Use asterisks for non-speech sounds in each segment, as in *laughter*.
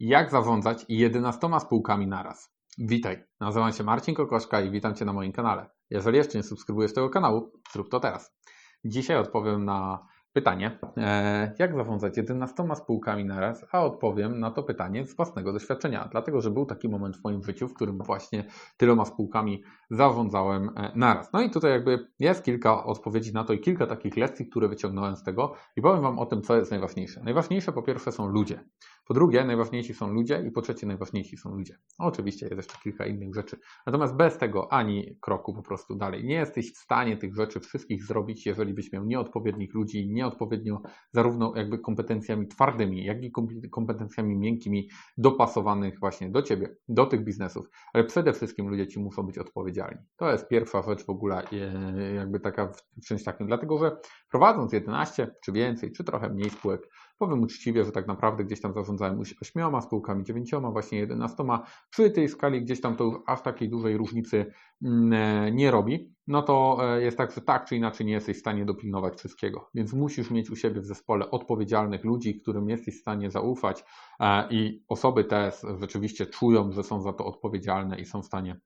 Jak zarządzać 11 spółkami naraz? Witaj, nazywam się Marcin Kokoszka i witam Cię na moim kanale. Jeżeli jeszcze nie subskrybujesz tego kanału, zrób to teraz. Dzisiaj odpowiem na pytanie, e, jak zarządzać 11 spółkami naraz, a odpowiem na to pytanie z własnego doświadczenia, dlatego że był taki moment w moim życiu, w którym właśnie tyloma spółkami zarządzałem e, naraz. No i tutaj jakby jest kilka odpowiedzi na to i kilka takich lekcji, które wyciągnąłem z tego i powiem Wam o tym, co jest najważniejsze. Najważniejsze po pierwsze są ludzie. Po drugie, najważniejsi są ludzie i po trzecie, najważniejsi są ludzie. Oczywiście jest jeszcze kilka innych rzeczy. Natomiast bez tego ani kroku po prostu dalej. Nie jesteś w stanie tych rzeczy wszystkich zrobić, jeżeli byś miał nieodpowiednich ludzi, nieodpowiednio zarówno jakby kompetencjami twardymi, jak i kompetencjami miękkimi dopasowanych właśnie do ciebie, do tych biznesów. Ale przede wszystkim ludzie ci muszą być odpowiedzialni. To jest pierwsza rzecz w ogóle, e, jakby taka w czymś takim. Dlatego, że prowadząc 11 czy więcej, czy trochę mniej spółek, Powiem uczciwie, że tak naprawdę gdzieś tam zarządzałem ośmioma spółkami, dziewięcioma, właśnie jedenastoma. Przy tej skali gdzieś tam to aż takiej dużej różnicy mm, e, nie robi. No to e, jest tak, że tak czy inaczej nie jesteś w stanie dopilnować wszystkiego. Więc musisz mieć u siebie w zespole odpowiedzialnych ludzi, którym jesteś w stanie zaufać e, i osoby te rzeczywiście czują, że są za to odpowiedzialne i są w stanie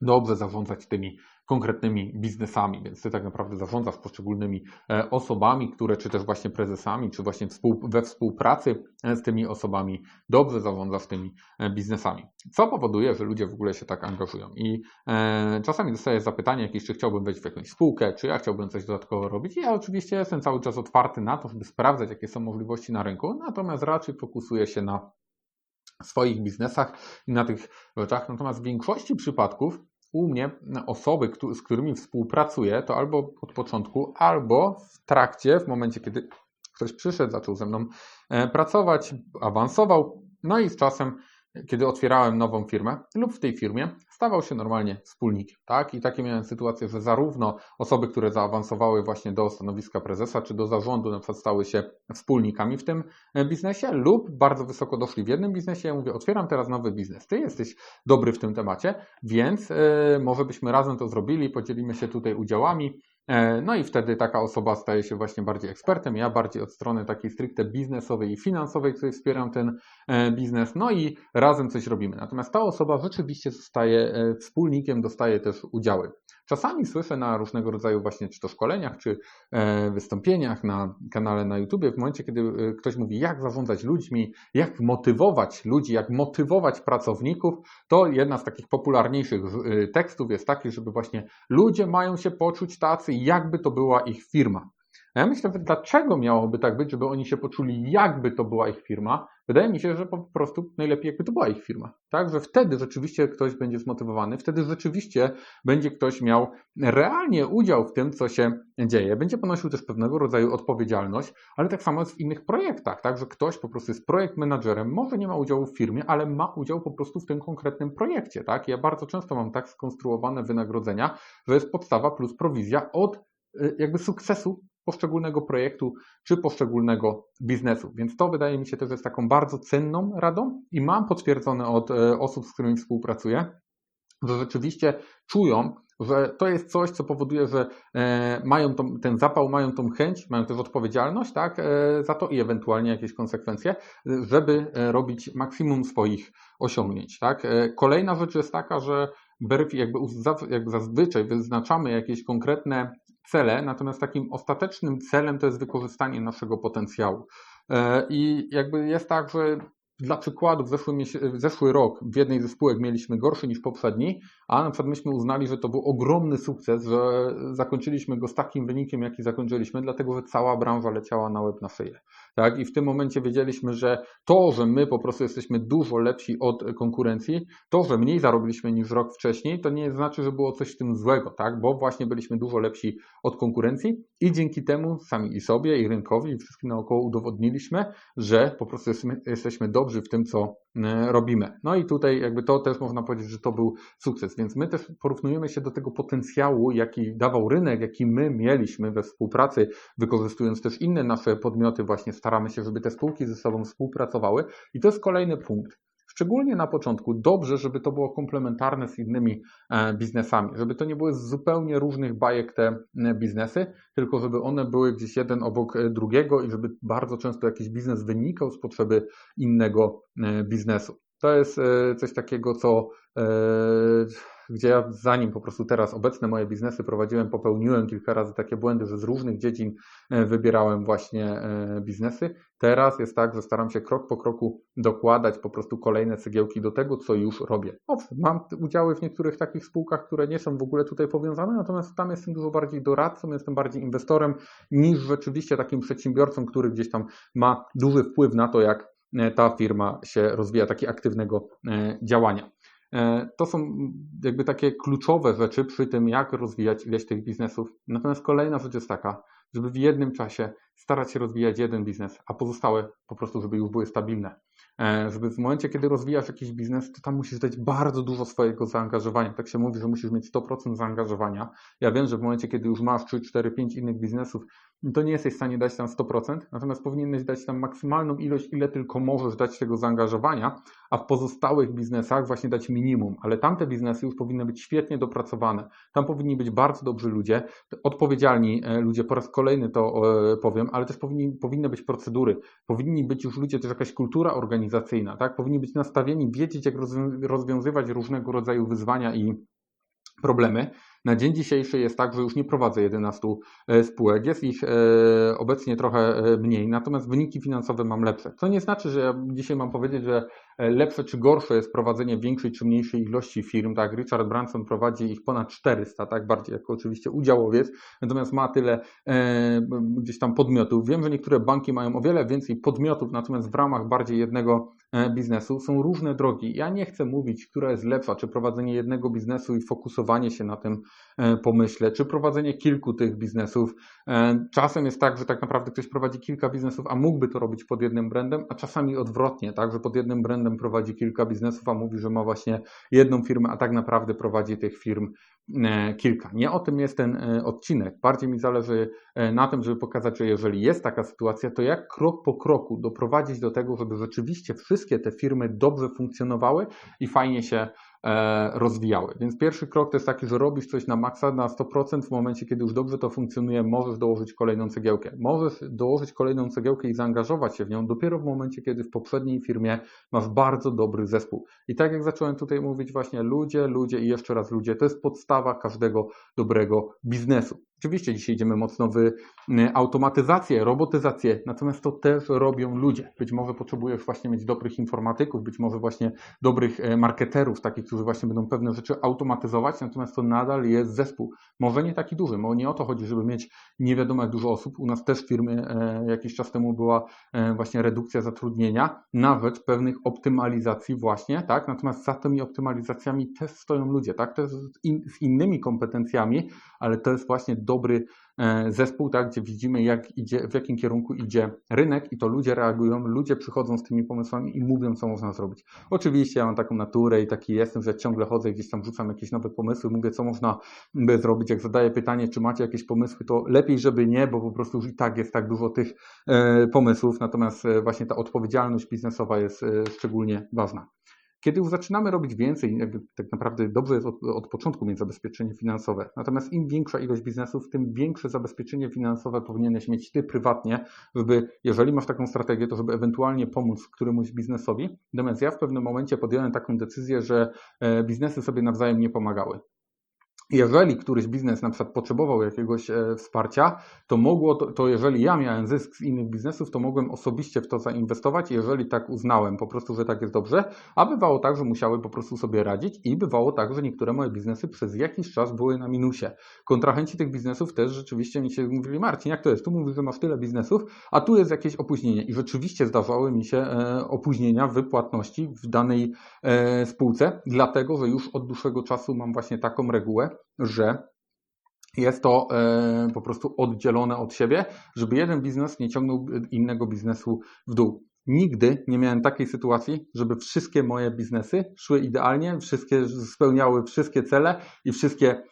dobrze zarządzać tymi konkretnymi biznesami, więc ty tak naprawdę zarządzasz poszczególnymi e, osobami, które czy też właśnie prezesami, czy właśnie we współpracy e, z tymi osobami dobrze zarządzasz tymi e, biznesami. Co powoduje, że ludzie w ogóle się tak angażują. I czasami dostaję zapytanie jakieś, czy chciałbym wejść w jakąś spółkę, czy ja chciałbym coś dodatkowo robić. I ja oczywiście jestem cały czas otwarty na to, żeby sprawdzać, jakie są możliwości na rynku, natomiast raczej fokusuję się na swoich biznesach i na tych rzeczach. Natomiast w większości przypadków u mnie osoby, z którymi współpracuję, to albo od początku, albo w trakcie, w momencie, kiedy ktoś przyszedł, zaczął ze mną e, pracować, awansował, no i z czasem kiedy otwierałem nową firmę lub w tej firmie, stawał się normalnie wspólnikiem. Tak? I takie miałem sytuacje, że zarówno osoby, które zaawansowały właśnie do stanowiska prezesa czy do zarządu, na przykład stały się wspólnikami w tym e, biznesie, lub bardzo wysoko doszli w jednym biznesie. Ja mówię, otwieram teraz nowy biznes. Ty jesteś dobry w tym temacie, więc yy, może byśmy razem to zrobili, podzielimy się tutaj udziałami no i wtedy taka osoba staje się właśnie bardziej ekspertem, ja bardziej od strony takiej stricte biznesowej i finansowej, której wspieram ten e, biznes, no i razem coś robimy. Natomiast ta osoba rzeczywiście zostaje e, wspólnikiem, dostaje też udziały. Czasami słyszę na różnego rodzaju właśnie czy to szkoleniach, czy e, wystąpieniach na kanale na YouTube, w momencie, kiedy e, ktoś mówi, jak zarządzać ludźmi, jak motywować ludzi, jak motywować pracowników, to jedna z takich popularniejszych e, tekstów jest taki, żeby właśnie ludzie mają się poczuć tacy, jakby to była ich firma. Ja myślę, dlaczego miałoby tak być, żeby oni się poczuli, jakby to była ich firma. Wydaje mi się, że po prostu najlepiej, jakby to była ich firma. Tak, że wtedy rzeczywiście ktoś będzie zmotywowany, wtedy rzeczywiście będzie ktoś miał realnie udział w tym, co się dzieje. Będzie ponosił też pewnego rodzaju odpowiedzialność, ale tak samo jest w innych projektach, tak, że ktoś po prostu jest projekt menadżerem, może nie ma udziału w firmie, ale ma udział po prostu w tym konkretnym projekcie. Tak? Ja bardzo często mam tak skonstruowane wynagrodzenia, że jest podstawa plus prowizja od y, jakby sukcesu poszczególnego projektu czy poszczególnego biznesu. Więc to wydaje mi się też jest taką bardzo cenną radą i mam potwierdzone od e, osób, z którymi współpracuję, że rzeczywiście czują, że to jest coś, co powoduje, że e, mają tą, ten zapał, mają tą chęć, mają też odpowiedzialność tak, e, za to i ewentualnie jakieś konsekwencje, żeby robić maksimum swoich osiągnięć. Tak. Kolejna rzecz jest taka, że jakby, zazwyczaj wyznaczamy jakieś konkretne cele, natomiast takim ostatecznym celem to jest wykorzystanie naszego potencjału. E, I jakby jest tak, że dla przykładu, w zeszły, zeszły rok w jednej ze spółek mieliśmy gorszy niż poprzedni, a na przykład myśmy uznali, że to był ogromny sukces, że zakończyliśmy go z takim wynikiem, jaki zakończyliśmy, dlatego że cała branża leciała na łeb na szyję. Tak? I w tym momencie wiedzieliśmy, że to, że my po prostu jesteśmy dużo lepsi od konkurencji, to, że mniej zarobiliśmy niż rok wcześniej, to nie znaczy, że było coś w tym złego, tak? bo właśnie byliśmy dużo lepsi od konkurencji i dzięki temu sami i sobie, i rynkowi, i wszystkim naokoło udowodniliśmy, że po prostu jesteśmy dobrzy w tym, co robimy. No i tutaj jakby to też można powiedzieć, że to był sukces, więc my też porównujemy się do tego potencjału, jaki dawał rynek, jaki my mieliśmy we współpracy, wykorzystując też inne nasze podmioty właśnie staramy się, żeby te spółki ze sobą współpracowały. I to jest kolejny punkt. Szczególnie na początku dobrze, żeby to było komplementarne z innymi e, biznesami, żeby to nie były zupełnie różnych bajek te e, biznesy, tylko żeby one były gdzieś jeden obok e, drugiego i żeby bardzo często jakiś biznes wynikał z potrzeby innego biznesu. To jest coś takiego, co gdzie ja zanim po prostu teraz obecne moje biznesy prowadziłem, popełniłem kilka razy takie błędy, że z różnych dziedzin e, wybierałem właśnie e, biznesy. Teraz jest tak, że staram się krok po kroku dokładać po prostu kolejne cegiełki do tego, co już robię. Owszem, mam udziały w niektórych takich spółkach, które nie są w ogóle tutaj powiązane, natomiast tam jestem dużo bardziej doradcą, jestem bardziej inwestorem niż rzeczywiście takim przedsiębiorcą, który gdzieś tam ma duży wpływ na to, jak e, ta firma się rozwija, taki aktywnego działania. E, to są jakby takie kluczowe rzeczy przy tym, jak rozwijać ileś tych biznesów. Natomiast kolejna rzecz jest taka, żeby w jednym czasie starać się rozwijać jeden biznes, a pozostałe po prostu, żeby już były stabilne. E, żeby w momencie, kiedy rozwijasz jakiś biznes, to tam musisz dać bardzo dużo swojego zaangażowania. Tak się mówi, że musisz mieć 100% zaangażowania. Ja wiem, że w momencie, kiedy już masz 3, 4, 5 innych biznesów, to nie jesteś w stanie dać tam 100%, natomiast powinieneś dać tam maksymalną ilość, ile tylko możesz dać tego zaangażowania, a w pozostałych biznesach właśnie dać minimum. Ale tamte biznesy już powinny być świetnie dopracowane. Tam powinni być bardzo dobrzy ludzie, odpowiedzialni e, ludzie, po raz kolejny to e, powiem, ale też powinni, powinny być procedury, powinni być już ludzie, też jakaś kultura organizacyjna, tak? Powinni być nastawieni, wiedzieć, jak rozwiązywać różnego rodzaju wyzwania i problemy. Na dzień dzisiejszy jest tak, że już nie prowadzę 11 e, spółek, jest ich e, obecnie trochę e, mniej, natomiast wyniki finansowe mam lepsze. Co nie znaczy, że ja dzisiaj mam powiedzieć, że lepsze czy gorsze jest prowadzenie większej czy mniejszej ilości firm. Tak, Richard Branson prowadzi ich ponad 400, tak, bardziej jako oczywiście udziałowiec, natomiast ma tyle e, gdzieś tam podmiotów. Wiem, że niektóre banki mają o wiele więcej podmiotów, natomiast w ramach bardziej jednego biznesu są różne drogi. Ja nie chcę mówić, która jest lepsza, czy prowadzenie jednego biznesu i fokusowanie się na tym E, pomyśle, czy prowadzenie kilku tych biznesów. E, czasem jest tak, że tak naprawdę ktoś prowadzi kilka biznesów, a mógłby to robić pod jednym brandem, a czasami odwrotnie, tak, że pod jednym brandem prowadzi kilka biznesów, a mówi, że ma właśnie jedną firmę, a tak naprawdę prowadzi tych firm e, kilka. Nie o tym jest ten odcinek. Bardziej mi zależy na tym, żeby pokazać, że jeżeli jest taka sytuacja, to jak krok po kroku doprowadzić do tego, żeby rzeczywiście wszystkie te firmy dobrze funkcjonowały i fajnie się E, rozwijały. Więc pierwszy krok to jest taki, że robisz coś na maksa, na 100%, w momencie, kiedy już dobrze to funkcjonuje, możesz dołożyć kolejną cegiełkę. Możesz dołożyć kolejną cegiełkę i zaangażować się w nią dopiero w momencie, kiedy w poprzedniej firmie masz bardzo dobry zespół. I tak jak zacząłem tutaj mówić, właśnie ludzie, ludzie i jeszcze raz ludzie, to jest podstawa każdego dobrego biznesu. Oczywiście dzisiaj idziemy mocno w automatyzację, robotyzację, natomiast to też robią ludzie. Być może potrzebujesz właśnie mieć dobrych informatyków, być może właśnie dobrych e, marketerów, takich, którzy właśnie będą pewne rzeczy automatyzować, natomiast to nadal jest zespół. Może nie taki duży, bo nie o to chodzi, żeby mieć nie wiadomo jak dużo osób. U nas też w firmie jakiś czas temu była e, właśnie redukcja zatrudnienia, nawet pewnych optymalizacji właśnie, tak? Natomiast za tymi optymalizacjami też stoją ludzie, tak? Też z innymi kompetencjami, ale to jest właśnie dobry e, zespół, tak, gdzie widzimy, jak idzie, w jakim kierunku idzie rynek i to ludzie reagują, ludzie przychodzą z tymi pomysłami i mówią, co można zrobić. Oczywiście ja mam taką naturę i taki jestem, że ciągle chodzę i gdzieś tam rzucam jakieś nowe pomysły, mówię, co można by zrobić. Jak zadaję pytanie, czy macie jakieś pomysły, to lepiej, żeby nie, bo po prostu już i tak jest tak dużo tych e, pomysłów, natomiast e, właśnie ta odpowiedzialność biznesowa jest szczególnie ważna. Kiedy już zaczynamy robić więcej, tak naprawdę dobrze jest od, od, początku mieć zabezpieczenie finansowe. Natomiast im większa ilość biznesów, tym większe zabezpieczenie finansowe powinieneś mieć ty prywatnie, żeby, jeżeli masz taką strategię, to żeby ewentualnie pomóc któremuś biznesowi. Natomiast ja w pewnym momencie podjąłem taką decyzję, że e, biznesy sobie nawzajem nie pomagały jeżeli któryś biznes na przykład potrzebował jakiegoś e, wsparcia, to mogło, to, to, jeżeli ja miałem zysk z innych biznesów, to mogłem osobiście w to zainwestować, jeżeli tak uznałem po prostu, że tak jest dobrze, a bywało tak, że musiały po prostu sobie radzić i bywało tak, że niektóre moje biznesy przez jakiś czas były na minusie. Kontrahenci tych biznesów też rzeczywiście mi się mówili, Marcin, jak to jest? Tu mówisz, że masz tyle biznesów, a tu jest jakieś opóźnienie i rzeczywiście zdarzały mi się e, opóźnienia w płatności w danej e, spółce, dlatego, że już od dłuższego czasu mam właśnie taką regułę, że jest to e, po prostu oddzielone od siebie, żeby jeden biznes nie ciągnął innego biznesu w dół. Nigdy nie miałem takiej sytuacji, żeby wszystkie moje biznesy szły idealnie, wszystkie spełniały wszystkie cele i wszystkie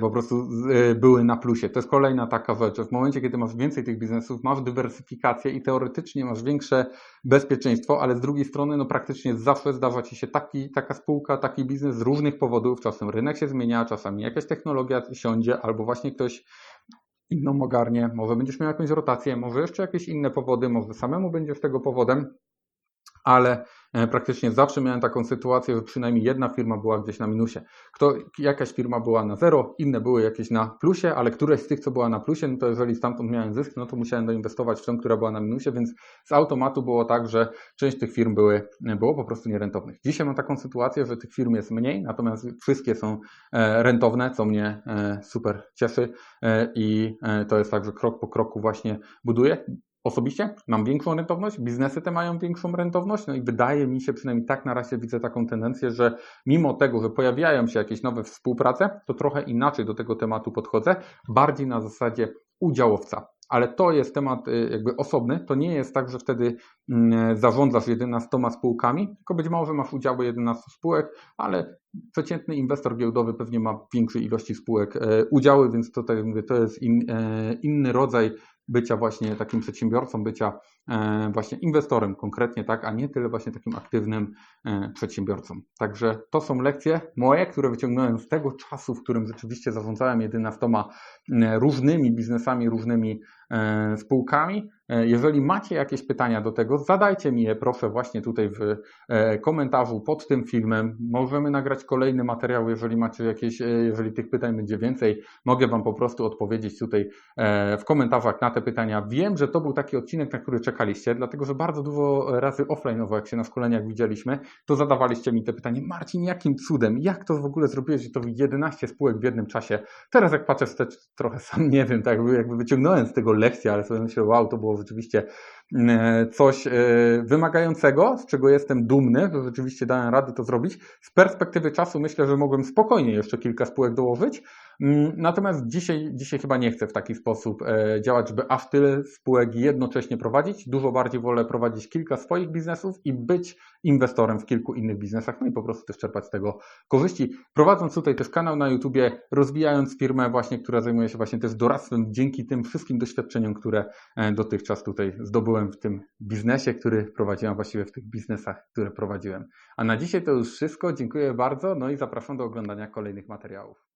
po prostu e, były na plusie. To jest kolejna taka rzecz, w momencie, kiedy masz więcej tych biznesów, masz dywersyfikację i teoretycznie masz większe bezpieczeństwo, ale z drugiej strony no praktycznie zawsze zdarza Ci się taki, taka spółka, taki biznes z różnych powodów, czasem rynek się zmienia, czasami jakaś technologia siądzie, albo właśnie ktoś inną ogarnie, może będziesz miał jakąś rotację, może jeszcze jakieś inne powody, może samemu będziesz tego powodem, ale e, praktycznie zawsze miałem taką sytuację, że przynajmniej jedna firma była gdzieś na minusie. Kto, jakaś firma była na zero, inne były jakieś na plusie, ale któreś z tych, co była na plusie, no to jeżeli stamtąd miałem zysk, no to musiałem doinwestować w tą, która była na minusie, więc z automatu było tak, że część tych firm były, było po prostu nierentownych. Dzisiaj mam taką sytuację, że tych firm jest mniej, natomiast wszystkie są e, rentowne, co mnie e, super cieszy e, i e, to jest tak, że krok po kroku właśnie buduję. Osobiście mam większą rentowność, biznesy te mają większą rentowność, no i wydaje mi się, przynajmniej tak na razie widzę taką tendencję, że mimo tego, że pojawiają się jakieś nowe współprace, to trochę inaczej do tego tematu podchodzę, bardziej na zasadzie udziałowca. Ale to jest temat y, jakby osobny. To nie jest tak, że wtedy mm, zarządzasz 11 spółkami, tylko być może masz udziały 11 spółek, ale przeciętny inwestor giełdowy pewnie ma większej ilości spółek e, udziały, więc to, jak mówię, to jest in, e, inny rodzaj bycia właśnie takim przedsiębiorcą, bycia właśnie inwestorem konkretnie, tak, a nie tyle właśnie takim aktywnym e, przedsiębiorcą. Także to są lekcje moje, które wyciągnąłem z tego czasu, w którym rzeczywiście zarządzałem 11 e, różnymi biznesami, różnymi e, spółkami. E, Jeżeli macie jakieś pytania do tego, zadajcie mi je proszę właśnie tutaj w e, komentarzu pod tym filmem. Możemy nagrać kolejny materiał, jeżeli macie jakieś, e, jeżeli tych pytań będzie więcej, mogę Wam po prostu odpowiedzieć tutaj e, w komentarzach na te pytania. Wiem, że to był taki odcinek, na który czekaliście, dlatego że bardzo dużo razy offline'owo, jak się na szkoleniach widzieliśmy, to zadawaliście mi te pytanie, Marcin, jakim cudem, jak to w ogóle zrobiłeś, że to 11 spółek w jednym czasie? Teraz jak patrzę wstecz, trochę *laughs* sam nie wiem, tak jakby, wyciągnąłem z tego lekcję, ale sobie myślę, wow, to było rzeczywiście mm, coś e, wymagającego, z czego jestem dumny, że rzeczywiście dałem radę to zrobić. Z perspektywy czasu myślę, że mogłem spokojnie jeszcze kilka spółek dołożyć, Natomiast dzisiaj, dzisiaj chyba nie chcę w taki sposób e, działać, żeby aż tyle spółek jednocześnie prowadzić. Dużo bardziej wolę prowadzić kilka swoich biznesów i być inwestorem w kilku innych biznesach, no i po prostu też czerpać z tego korzyści. Prowadząc tutaj też kanał na YouTubie, rozwijając firmę właśnie, która zajmuje się właśnie też doradztwem dzięki tym wszystkim doświadczeniom, które e, dotychczas tutaj zdobyłem w tym biznesie, który prowadziłem, właściwie w tych biznesach, które prowadziłem. A na dzisiaj to już wszystko. Dziękuję bardzo, no i zapraszam do oglądania kolejnych materiałów.